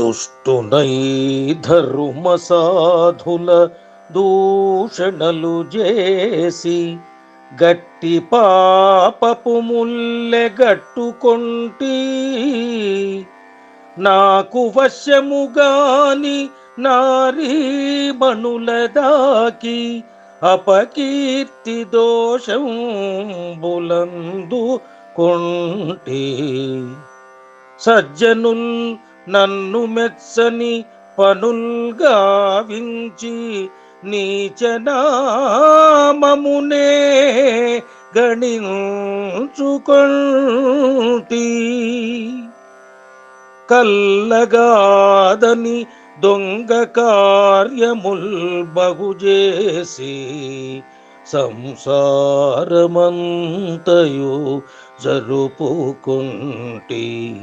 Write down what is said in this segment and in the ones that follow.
దుష్టునై ధర్మ సాధుల దూషణలు చేసి గట్టి పాపపు ముల్లె గట్టుకొంటి నాకు వశముగాని నారీ బనుల దాకి అపకీర్తి దోషం బులందు కొంటి. సజ్జనుల్ నన్ను మెచ్చని పనుల్గా వించి నీచనామమునే గణించుకొంటి. కల్లగాదని దొంగ కార్యముల్ బహుజేసి సంసారమంతయు జరుపుకుంటి.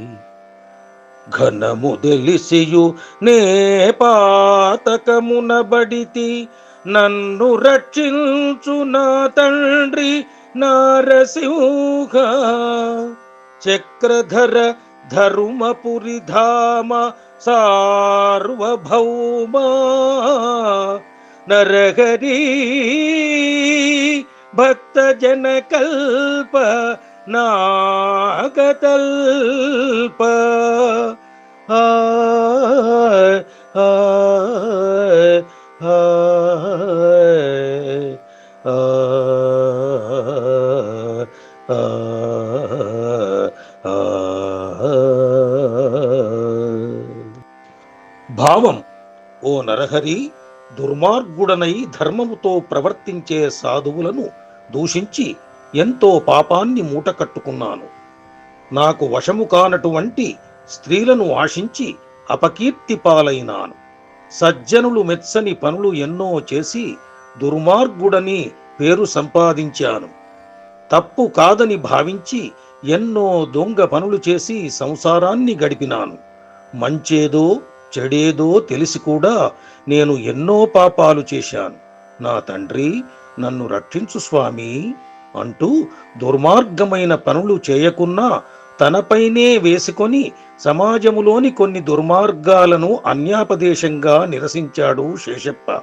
ఘనము తెలిసియు నే పాతకమున బడితి నన్ను రక్షించు నా తండ్రి నారసింహ. చక్రధర ధర్మపురి ధామ సార్వభౌమా నరహరీ భక్త జన కల్ప నాగతల్ప ఆ, ఆ, ఆ. భావం ఓ నరహరి దుర్మార్గుడనై ధర్మముతో ప్రవర్తించే సాధువులను దూషించి ఎంతో పాపాన్ని మూటకట్టుకున్నాను. నాకు వశము కానటువంటి స్త్రీలను ఆశించి అపకీర్తి పాలైనాను. సజ్జనులు మెచ్చని పనులు ఎన్నో చేసి దుర్మార్గుడని పేరు సంపాదించాను. తప్పు కాదని భావించి ఎన్నో దొంగ పనులు చేసి సంసారాన్ని గడిపినాను. మంచేదో చెడేదో తెలిసి కూడా నేను ఎన్నో పాపాలు చేశాను. నా తండ్రి నన్ను రక్షించు స్వామి అంటూ దుర్మార్గమైన పనులు చేయకున్నా తనపైనే వేసుకొని సమాజములోని కొన్ని దుర్మార్గాలను అన్యాపదేశంగా నిరసించాడు శేషప్ప.